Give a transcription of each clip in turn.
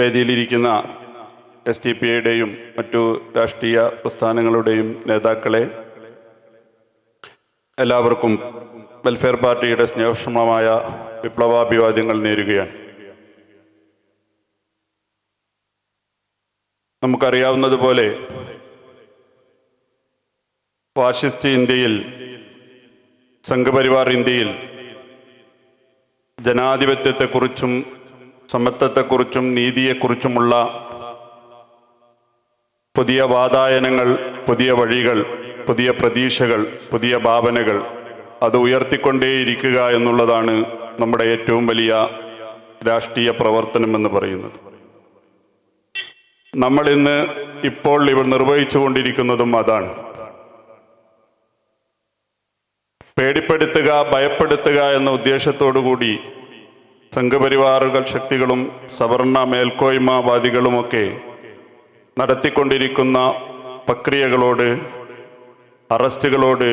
വേദിയിലിരിക്കുന്ന S T P ഐയുടെയും മറ്റു രാഷ്ട്രീയ പ്രസ്ഥാനങ്ങളുടെയും നേതാക്കളെ എല്ലാവർക്കും വെൽഫെയർ പാർട്ടിയുടെ സ്നേഹക്ഷമമായ വിപ്ലവാഭിവാദ്യങ്ങൾ നേരുകയാണ്. നമുക്കറിയാവുന്നതുപോലെ ഫാഷിസ്റ്റ് ഇന്ത്യയിൽ സംഘപരിവാർ ഇന്ത്യയിൽ ജനാധിപത്യത്തെക്കുറിച്ചും സമത്വത്തെക്കുറിച്ചും നീതിയെക്കുറിച്ചുമുള്ള പുതിയ വാതായനങ്ങൾ പുതിയ വഴികൾ പുതിയ പ്രതീക്ഷകൾ പുതിയ ഭാവനകൾ അത് ഉയർത്തിക്കൊണ്ടേയിരിക്കുക എന്നുള്ളതാണ് നമ്മുടെ ഏറ്റവും വലിയ രാഷ്ട്രീയ പ്രവർത്തനം എന്ന് പറയുന്നത്. നമ്മൾ ഇന്ന് ഇപ്പോൾ ഇവർ നിർവഹിച്ചു കൊണ്ടിരിക്കുന്നതും അതാണ്. പേടിപ്പെടുത്തുക ഭയപ്പെടുത്തുക എന്ന ഉദ്ദേശത്തോടു കൂടി സംഘപരിവാറുകൾ ശക്തികളും സവർണ മേൽക്കോയ്മവാദികളുമൊക്കെ നടത്തിക്കൊണ്ടിരിക്കുന്ന പ്രക്രിയകളോട് അറസ്റ്റുകളോട്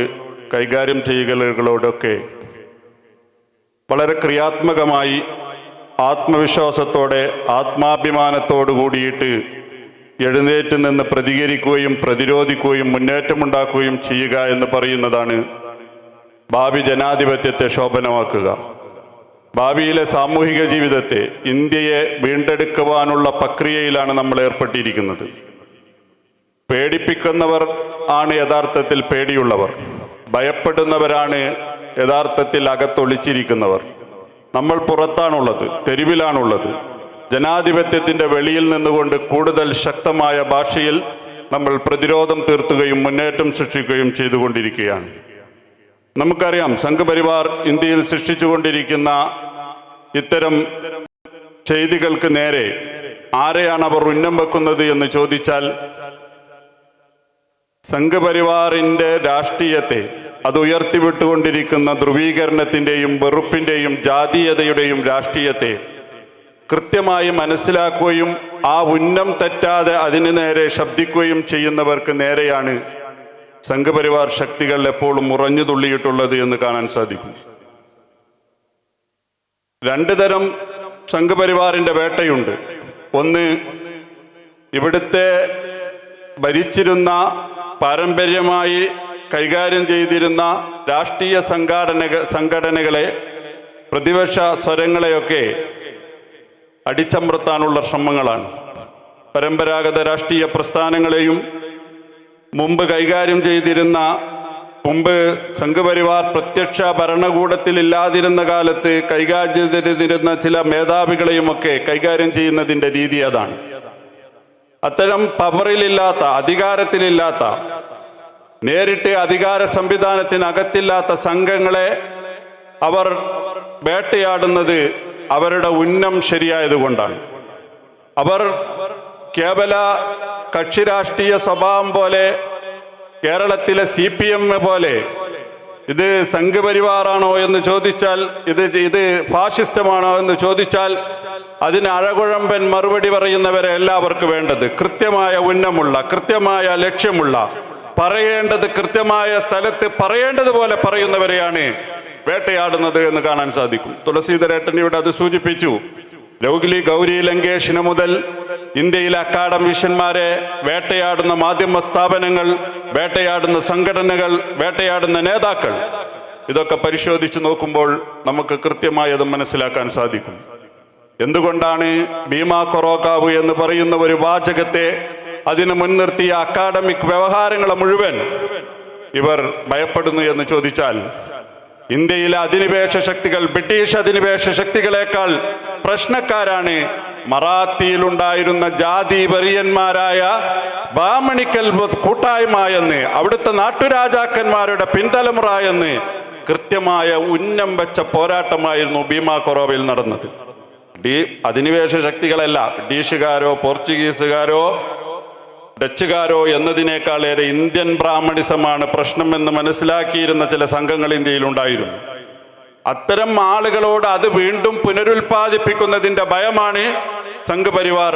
കൈകാര്യം ചെയ്യലുകളോടൊക്കെ വളരെ ക്രിയാത്മകമായി ആത്മവിശ്വാസത്തോടെ ആത്മാഭിമാനത്തോടു കൂടിയിട്ട് എഴുന്നേറ്റ് നിന്ന് പ്രതികരിക്കുകയും പ്രതിരോധിക്കുകയും മുന്നേറ്റമുണ്ടാക്കുകയും ചെയ്യുക എന്ന് പറയുന്നതാണ് ഭാവി ജനാധിപത്യത്തെ ശോഭനമാക്കുക. ഭാവിയിലെ സാമൂഹിക ജീവിതത്തെ ഇന്ത്യയെ വീണ്ടെടുക്കുവാനുള്ള പ്രക്രിയയിലാണ് നമ്മൾ ഏർപ്പെട്ടിരിക്കുന്നത്. പേടിപ്പിക്കുന്നവർ ആണ് യഥാർത്ഥത്തിൽ പേടിയുള്ളവർ. ഭയപ്പെടുന്നവരാണ് യഥാർത്ഥത്തിൽ അകത്തൊളിച്ചിരിക്കുന്നവർ. നമ്മൾ പുറത്താണുള്ളത് തെരുവിലാണുള്ളത്. ജനാധിപത്യത്തിന്റെ വെളിയിൽ നിന്നുകൊണ്ട് കൂടുതൽ ശക്തമായ ഭാഷയിൽ നമ്മൾ പ്രതിരോധം തീർത്തുകയും മുന്നേറ്റം സൃഷ്ടിക്കുകയും ചെയ്തുകൊണ്ടിരിക്കുകയാണ്. നമുക്കറിയാം സംഘപരിവാർ ഇന്ത്യയിൽ സൃഷ്ടിച്ചുകൊണ്ടിരിക്കുന്ന ഇത്തരം ചെയ്തികൾക്ക് നേരെ ആരെയാണ് അവർ ഉന്നം വെക്കുന്നത് എന്ന് ചോദിച്ചാൽ സംഘപരിവാറിന്റെ രാഷ്ട്രീയത്തെ അത് ഉയർത്തിവിട്ടുകൊണ്ടിരിക്കുന്ന ധ്രുവീകരണത്തിന്റെയും വെറുപ്പിന്റെയും ജാതീയതയുടെയും രാഷ്ട്രീയത്തെ കൃത്യമായി മനസ്സിലാക്കുകയും ആ ഉന്നം തെറ്റാതെ അതിനു നേരെ ശബ്ദിക്കുകയും ചെയ്യുന്നവർക്ക് നേരെയാണ് സംഘപരിവാർ ശക്തികൾ എപ്പോഴും ഉറഞ്ഞു തുള്ളിയിട്ടുള്ളത് എന്ന് കാണാൻ സാധിക്കും. രണ്ട് തരം സംഘപരിവാറിന്റെ വേട്ടയുണ്ട്. ഒന്ന് ഇവിടുത്തെ ഭരിച്ചിരുന്ന പാരമ്പര്യമായി കൈകാര്യം ചെയ്തിരുന്ന രാഷ്ട്രീയ സംഘടനകൾ സംഘടനകളെ പ്രതിപക്ഷ സ്വരങ്ങളെയൊക്കെ അടിച്ചമർത്താനുള്ള ശ്രമങ്ങളാണ്. പരമ്പരാഗത രാഷ്ട്രീയ പ്രസ്ഥാനങ്ങളെയും മുമ്പ് കൈകാര്യം ചെയ്തിരുന്ന മുമ്പ് സംഘപരിവാർ പ്രത്യക്ഷ ഭരണകൂടത്തിൽ ഇല്ലാതിരുന്ന കാലത്ത് കൈകാര്യം ചെയ്തിരുന്ന ചില മേധാവികളെയുമൊക്കെ കൈകാര്യം ചെയ്യുന്നതിന്റെ രീതി അതാണ്. അത്തരം പവറിലില്ലാത്ത അധികാരത്തിലില്ലാത്ത നേരിട്ട് അധികാര സംവിധാനത്തിനകത്തില്ലാത്ത സംഘങ്ങളെ അവർ വേട്ടയാടുന്നത് അവരുടെ ഉന്നം ശരിയായതുകൊണ്ടാണ്. അവർ കേവല കക്ഷി രാഷ്ട്രീയ സ്വഭാവം പോലെ കേരളത്തിലെ സി പി എം പോലെ ഇത് സംഘപരിവാറാണോ എന്ന് ചോദിച്ചാൽ ഇത് ഇത് ഫാഷിസ്റ്റമാണോ എന്ന് ചോദിച്ചാൽ അതിന് അഴകുഴമ്പൻ മറുപടി പറയുന്നവരെ എല്ലാവർക്കും വേണ്ടത്. കൃത്യമായ ഉന്നമുള്ള കൃത്യമായ ലക്ഷ്യമുള്ള പറയേണ്ടത് കൃത്യമായ സ്ഥലത്ത് പറയേണ്ടതുപോലെ പറയുന്നവരെയാണ് വേട്ടയാടുന്നത് എന്ന് കാണാൻ സാധിക്കും. തുളസീധരേട്ടൻ ഇവിടെ അത് സൂചിപ്പിച്ചു. ലൗകിലി ഗൗരി ലങ്കേഷിന് മുതൽ ഇന്ത്യയിലെ അക്കാഡമിഷ്യന്മാരെ വേട്ടയാടുന്ന മാധ്യമ സ്ഥാപനങ്ങൾ വേട്ടയാടുന്ന സംഘടനകൾ വേട്ടയാടുന്ന നേതാക്കൾ ഇതൊക്കെ പരിശോധിച്ച് നോക്കുമ്പോൾ നമുക്ക് കൃത്യമായി അത് മനസ്സിലാക്കാൻ സാധിക്കും. എന്തുകൊണ്ടാണ് ഭീമാ കൊറോക്കാവ് എന്ന് പറയുന്ന ഒരു വാചകത്തെ അതിന് മുൻനിർത്തിയ അക്കാഡമിക് വ്യവഹാരങ്ങളെ മുഴുവൻ ഇവർ ഭയപ്പെടുന്നു എന്ന് ചോദിച്ചാൽ ഇന്ത്യയിലെ അധിനിവേശ ശക്തികൾ ബ്രിട്ടീഷ് അധിനിവേശ ശക്തികളെക്കാൾ പ്രശ്നക്കാരാണ് മറാത്തിയിലുണ്ടായിരുന്ന ജാതി വെറിയന്മാരായ ബാമണിക്കൽ കൂട്ടായ്മ എന്ന് അവിടുത്തെ നാട്ടുരാജാക്കന്മാരുടെ പിൻതലമുറ എന്ന് കൃത്യമായ ഉന്നം വെച്ച പോരാട്ടമായിരുന്നു ഭീമാ കൊറോവയിൽ നടന്നത്. ഡി അധിനിവേശ ശക്തികളല്ല ബ്രിട്ടീഷുകാരോ പോർച്ചുഗീസുകാരോ ഡച്ചുകാരോ എന്നതിനേക്കാളേറെ ഇന്ത്യൻ ബ്രാഹ്മണിസമാണ് പ്രശ്നമെന്ന് മനസ്സിലാക്കിയിരുന്ന ചില സംഘങ്ങൾ ഇന്ത്യയിലുണ്ടായിരുന്നു. അത്തരം ആളുകളോട് അത് വീണ്ടും പുനരുൽപാദിപ്പിക്കുന്നതിന്റെ ഭയമാണ് സംഘപരിവാർ.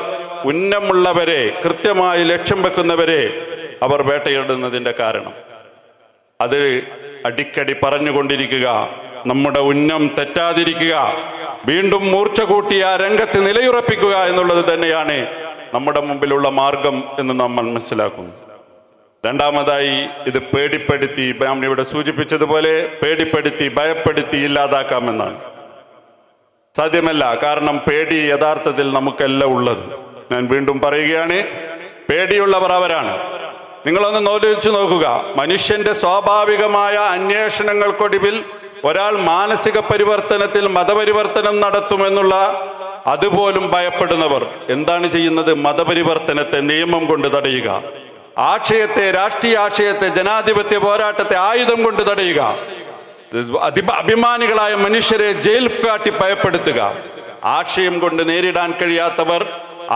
ഉന്നമുള്ളവരെ കൃത്യമായി ലക്ഷ്യം വെക്കുന്നവരെ അവർ വേട്ടയിടുന്നതിന്റെ കാരണം. അത് അടിക്കടി പറഞ്ഞുകൊണ്ടിരിക്കുക നമ്മുടെ ഉന്നം തെറ്റാതിരിക്കുക വീണ്ടും മൂർച്ച കൂട്ടി ആ രംഗത്ത് നിലയുറപ്പിക്കുക എന്നുള്ളത് തന്നെയാണ് നമ്മുടെ മുമ്പിലുള്ള മാർഗം എന്ന് നമ്മൾ മനസ്സിലാക്കുന്നു. രണ്ടാമതായി ഇത് പേടിപ്പെടുത്തി ഞാൻ ഇവിടെ സൂചിപ്പിച്ചതുപോലെ പേടിപ്പെടുത്തി ഭയപ്പെടുത്തി ഇല്ലാതാക്കാമെന്നാണ്. സാധ്യമല്ല കാരണം പേടി യഥാർത്ഥത്തിൽ നമുക്കല്ല ഉള്ളത്. ഞാൻ വീണ്ടും പറയുകയാണ് പേടിയുള്ളവർ അവരാണ്. നിങ്ങളൊന്ന് നോലിച്ചു നോക്കുക മനുഷ്യന്റെ സ്വാഭാവികമായ അന്വേഷണങ്ങൾക്കൊടുവിൽ ഒരാൾ മാനസിക പരിവർത്തനത്തിൽ മതപരിവർത്തനം നടത്തുമെന്നുള്ള അതുപോലും ഭയപ്പെടുന്നവർ. എന്താണ് ചെയ്യുന്നത്? മതപരിവർത്തനത്തെ നിയമം കൊണ്ട് തടയുക. ആശയത്തെ രാഷ്ട്രീയ ആശയത്തെ ജനാധിപത്യ പോരാട്ടത്തെ ആയുധം കൊണ്ട് തടയുക. അഭിമാനികളായ മനുഷ്യരെ ജയിൽ കാട്ടി ഭയപ്പെടുത്തുക. ആശയം കൊണ്ട് നേരിടാൻ കഴിയാത്തവർ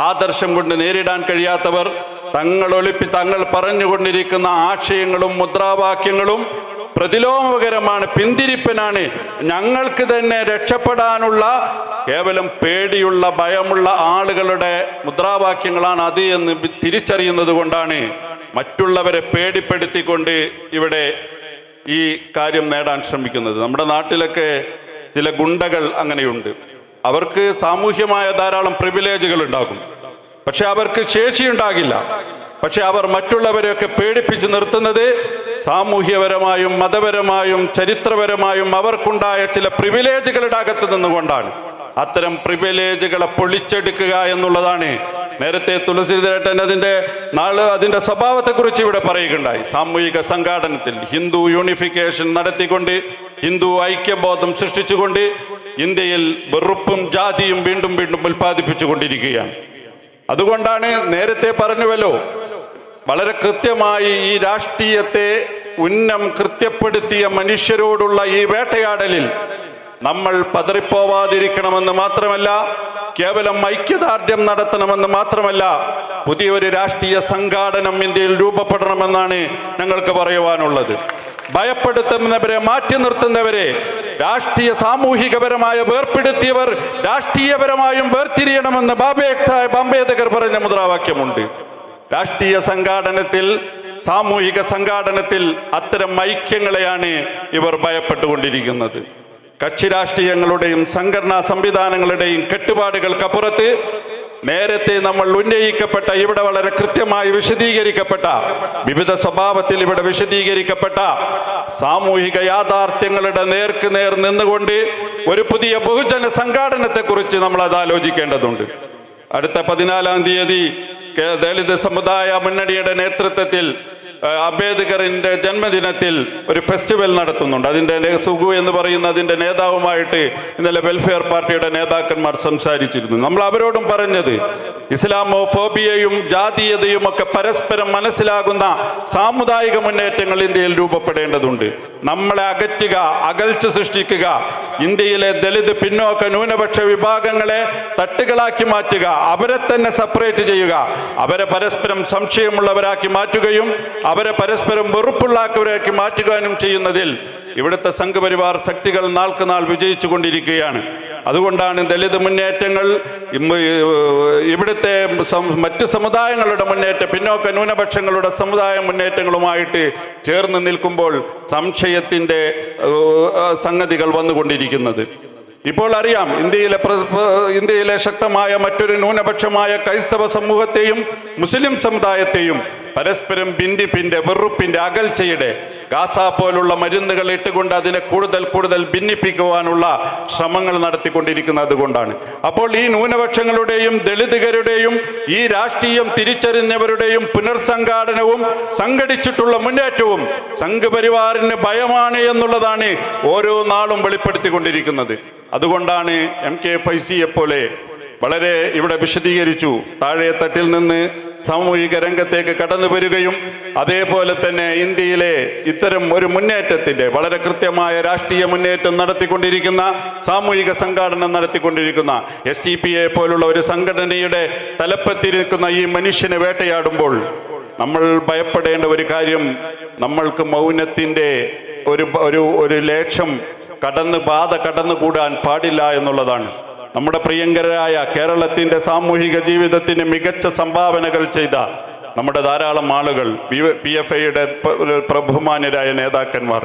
ആദർശം കൊണ്ട് നേരിടാൻ കഴിയാത്തവർ തങ്ങൾ ഒളിപ്പി തങ്ങൾ പറഞ്ഞുകൊണ്ടിരിക്കുന്ന ആശയങ്ങളും മുദ്രാവാക്യങ്ങളും പ്രതിലോമകരമാണ് പിന്തിരിപ്പനാണ്. ഞങ്ങൾക്ക് തന്നെ രക്ഷപ്പെടാനുള്ള കേവലം പേടിയുള്ള ഭയമുള്ള ആളുകളുടെ മുദ്രാവാക്യങ്ങളാണ് അത് എന്ന് തിരിച്ചറിയുന്നത് കൊണ്ടാണ്. മറ്റുള്ളവരെ പേടിപ്പെടുത്തിക്കൊണ്ട് ഇവിടെ ഈ കാര്യം നേടാൻ ശ്രമിക്കുന്നത്. നമ്മുടെ നാട്ടിലൊക്കെ ചില ഗുണ്ടകൾ അങ്ങനെയുണ്ട്. അവർക്ക് സാമൂഹ്യമായ ധാരാളം പ്രിവിലേജുകൾ ഉണ്ടാകും. പക്ഷെ അവർക്ക് ശേഷി ഉണ്ടാകില്ല. പക്ഷെ അവർ മറ്റുള്ളവരെയൊക്കെ പേടിപ്പിച്ച് നിർത്തുന്നത് സാമൂഹ്യപരമായും മതപരമായും ചരിത്രപരമായും അവർക്കുണ്ടായ ചില പ്രിവിലേജുകളുടെ അകത്ത് നിന്നുകൊണ്ടാണ്. അത്തരം പ്രിവിലേജുകളെ പൊളിച്ചെടുക്കുക എന്നുള്ളതാണ് നേരത്തെ തുളസീധരേട്ടൻ അതിന്റെ നാൾ അതിന്റെ സ്വഭാവത്തെക്കുറിച്ച് ഇവിടെ പറയുകയുണ്ടായി. സാമൂഹിക സംഘാടനത്തിൽ ഹിന്ദു യൂണിഫിക്കേഷൻ നടത്തിക്കൊണ്ട് ഹിന്ദു ഐക്യബോധം സൃഷ്ടിച്ചുകൊണ്ട് ഇന്ത്യയിൽ വെറുപ്പും ജാതിയും വീണ്ടും വീണ്ടും ഉൽപ്പാദിപ്പിച്ചുകൊണ്ടിരിക്കുകയാണ്. അതുകൊണ്ടാണ് നേരത്തെ പറഞ്ഞുവല്ലോ വളരെ കൃത്യമായി ഈ രാഷ്ട്രീയത്തെ ഉന്നം കൃത്യപ്പെടുത്തിയ മനുഷ്യരോടുള്ള ഈ വേട്ടയാടലിൽ നമ്മൾ പതറിപ്പോവാതിരിക്കണമെന്ന് മാത്രമല്ല കേവലം ഐക്യദാർഢ്യം നടത്തണമെന്ന് മാത്രമല്ല പുതിയൊരു രാഷ്ട്രീയ സംഘാടനം ഇന്ത്യയിൽ രൂപപ്പെടണമെന്നാണ് ഞങ്ങൾക്ക് പറയുവാനുള്ളത്. ഭയപ്പെടുത്തുന്നവരെ മാറ്റി നിർത്തുന്നവരെ രാഷ്ട്രീയ സാമൂഹികപരമായ വേർപ്പെടുത്തിയവർ രാഷ്ട്രീയപരമായും വേർതിരിയണമെന്ന് ബാബേക്തായ ബാംബേദകർ പറഞ്ഞ മുദ്രാവാക്യമുണ്ട്. രാഷ്ട്രീയ സംഘാടനത്തിൽ സാമൂഹിക സംഘാടനത്തിൽ അത്തരം ഐക്യങ്ങളെയാണ് ഇവർ ഭയപ്പെട്ടുകൊണ്ടിരിക്കുന്നത്. കക്ഷി രാഷ്ട്രീയങ്ങളുടെയും സംഘടനാ സംവിധാനങ്ങളുടെയും കെട്ടുപാടുകൾക്കപ്പുറത്ത് നേരത്തെ നമ്മൾ ഉന്നയിക്കപ്പെട്ട ഇവിടെ വളരെ കൃത്യമായി വിശദീകരിക്കപ്പെട്ട വിവിധ സ്വഭാവത്തിൽ ഇവിടെ വിശദീകരിക്കപ്പെട്ട സാമൂഹിക യാഥാർത്ഥ്യങ്ങളുടെ നേർക്ക് നേർ നിന്നുകൊണ്ട് ഒരു പുതിയ ബഹുജന സംഘാടനത്തെക്കുറിച്ച് നമ്മൾ അത് ആലോചിക്കേണ്ടതുണ്ട്. അടുത്ത പതിനാലാം തീയതി ദളിത് സമുദായ മുന്നണിയുടെ നേതൃത്വത്തിൽ ആ, അംബേദ്കറിന്റെ ജന്മദിനത്തിൽ ഒരു ഫെസ്റ്റിവൽ നടത്തുന്നുണ്ട്. അതിന്റെ നേ- സുഗു എന്ന് പറയുന്ന അതിന്റെ നേതാവുമായിട്ട് ഇന്നലെ വെൽഫെയർ പാർട്ടിയുടെ നേതാക്കന്മാർ സംസാരിച്ചിരുന്നു. നമ്മൾ അവരോടും പറഞ്ഞത് ഇസ്ലാമോ ഫോബിയയും ജാതീയതയും ഒക്കെ പരസ്പരം മനസ്സിലാകുന്ന സാമുദായിക മുന്നേറ്റങ്ങൾ ഇന്ത്യയിൽ രൂപപ്പെടേണ്ടതുണ്ട്. നമ്മളെ അകറ്റുക അകൽച്ച സൃഷ്ടിക്കുക ഇന്ത്യയിലെ ദളിത് പിന്നോക്ക ന്യൂനപക്ഷ വിഭാഗങ്ങളെ തട്ടുകളാക്കി മാറ്റുക അവരെ തന്നെ സെപ്പറേറ്റ് ചെയ്യുക അവരെ പരസ്പരം സംശയമുള്ളവരാക്കി മാറ്റുകയും അവരെ പരസ്പരം വെറുപ്പുള്ളാക്കവരാക്കി മാറ്റുവാനും ചെയ്യുന്നതിൽ ഇവിടുത്തെ സംഘപരിവാർ ശക്തികൾ നാൾക്ക് നാൾ വിജയിച്ചു കൊണ്ടിരിക്കുകയാണ് അതുകൊണ്ടാണ് ദളിത് മുന്നേറ്റങ്ങൾ ഇവിടുത്തെ മറ്റ് സമുദായങ്ങളുടെ മുന്നേറ്റം പിന്നോക്ക ന്യൂനപക്ഷങ്ങളുടെ സമുദായ മുന്നേറ്റങ്ങളുമായിട്ട് ചേർന്ന് നിൽക്കുമ്പോൾ സംശയത്തിന്റെ സംഗതികൾ വന്നുകൊണ്ടിരിക്കുന്നത്. ഇപ്പോൾ അറിയാം ഇന്ത്യയിലെ ഇന്ത്യയിലെ ശക്തമായ മറ്റൊരു ന്യൂനപക്ഷമായ ക്രൈസ്തവ സമൂഹത്തെയും മുസ്ലിം സമുദായത്തെയും പരസ്പരം ഭിന്നിപ്പിന്റെ വെറുപ്പിന്റെ അകൽച്ചയുടെ ഗാസ പോലുള്ള മരുന്നുകൾ ഇട്ടുകൊണ്ട് അതിനെ കൂടുതൽ കൂടുതൽ ഭിന്നിപ്പിക്കുവാനുള്ള ശ്രമങ്ങൾ നടത്തിക്കൊണ്ടിരിക്കുന്നത് കൊണ്ടാണ്. അപ്പോൾ ഈ ന്യൂനപക്ഷങ്ങളുടെയും ദളിതുകരുടെയും ഈ രാഷ്ട്രീയം തിരിച്ചറിഞ്ഞവരുടെയും പുനർസംഘാടനവും സംഘടിച്ചിട്ടുള്ള മുന്നേറ്റവും സംഘപരിവാറിന് ഭയമാണ് എന്നുള്ളതാണ് ഓരോ നാളും വെളിപ്പെടുത്തിക്കൊണ്ടിരിക്കുന്നത്. അതുകൊണ്ടാണ് എം കെ ഫൈസിയെ പോലെ വളരെ ഇവിടെ വിശദീകരിച്ചു. താഴെ തട്ടിൽ നിന്ന് സാമൂഹിക രംഗത്തേക്ക് കടന്നു വരികയും അതേപോലെ തന്നെ ഇന്ത്യയിലെ ഇത്തരം ഒരു മുന്നേറ്റത്തിന്റെ വളരെ കൃത്യമായ രാഷ്ട്രീയ മുന്നേറ്റം നടത്തിക്കൊണ്ടിരിക്കുന്ന സാമൂഹിക സംഘാടനം നടത്തിക്കൊണ്ടിരിക്കുന്ന എസ് ഡി പി എ പോലുള്ള ഒരു സംഘടനയുടെ തലപ്പത്തിരിക്കുന്ന ഈ മനുഷ്യനെ വേട്ടയാടുമ്പോൾ നമ്മൾ ഭയപ്പെടേണ്ട ഒരു കാര്യം നമ്മൾക്ക് മൗനത്തിന്റെ ഒരു ഒരു ഒരു ലേക്ഷം കടന്ന് ബാധ കടന്നുകൂടാൻ പാടില്ല എന്നുള്ളതാണ്. നമ്മുടെ പ്രിയങ്കരായ കേരളത്തിന്റെ സാമൂഹിക ജീവിതത്തിന് മികച്ച സംഭാവനകൾ ചെയ്ത നമ്മുടെ ധാരാളം ആളുകൾ പി എഫ് ഐയുടെ പ്രഭുമാന്യരായ നേതാക്കന്മാർ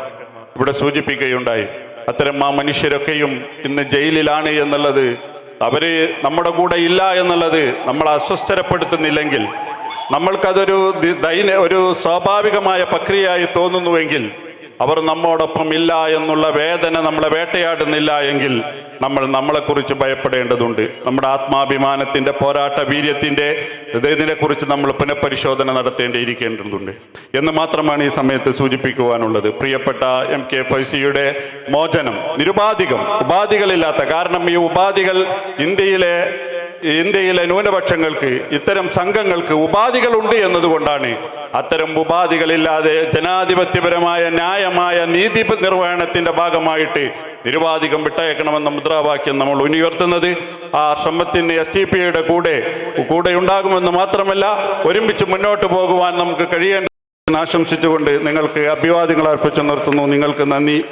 ഇവിടെ സൂചിപ്പിക്കുകയുണ്ടായി. അത്തരം ആ മനുഷ്യരൊക്കെയും ഇന്ന് ജയിലിലാണ് എന്നുള്ളത് അവർ നമ്മുടെ കൂടെ ഇല്ല എന്നുള്ളത് നമ്മൾ അസ്വസ്ഥരപ്പെടുത്തുന്നില്ലെങ്കിൽ നമ്മൾക്കതൊരു ദൈന ഒരു സ്വാഭാവികമായ പ്രക്രിയയായി തോന്നുന്നുവെങ്കിൽ അവർ നമ്മോടൊപ്പം ഇല്ല എന്നുള്ള വേദന നമ്മളെ വേട്ടയാടുന്നില്ല എങ്കിൽ നമ്മൾ നമ്മളെക്കുറിച്ച് ഭയപ്പെടേണ്ടതുണ്ട്. നമ്മുടെ ആത്മാഭിമാനത്തിന്റെ പോരാട്ട ഹൃദയത്തിനെ കുറിച്ച് നമ്മൾ പുനഃപരിശോധന നടത്തേണ്ടിയിരിക്കേണ്ടതുണ്ട്. എന്ന് മാത്രമാണ് ഈ സമയത്ത് സൂചിപ്പിക്കുവാനുള്ളത്. പ്രിയപ്പെട്ട എം കെ ഫൈസിയുടെ മോചനം നിരുപാധികം. ഉപാധികളില്ലാത്ത കാരണം ഈ ഉപാധികൾ ഇന്ത്യയിലെ ഇന്ത്യയിലെ ന്യൂനപക്ഷങ്ങൾക്ക് ഇത്തരം സംഘങ്ങൾക്ക് ഉപാധികളുണ്ട് എന്നതുകൊണ്ടാണ് അത്തരം ഉപാധികളില്ലാതെ ജനാധിപത്യപരമായ ന്യായമായ നീതി നിർവഹണത്തിന്റെ ഭാഗമായിട്ട് നിരുപാധികം വിട്ടയക്കണമെന്ന മുദ്രാവാക്യം നമ്മൾ ഉയർത്തുന്നത്. ആ ശ്രമത്തിന് എസ് ടി പിയുടെ കൂടെ കൂടെ ഉണ്ടാകുമെന്ന് മാത്രമല്ല ഒരുമിച്ച് മുന്നോട്ട് പോകുവാൻ നമുക്ക് കഴിയേണ്ട ആശംസിച്ചുകൊണ്ട് നിങ്ങൾക്ക് അഭിവാദ്യങ്ങൾ അർപ്പിച്ചു നിർത്തുന്നു. നിങ്ങൾക്ക് നന്ദി.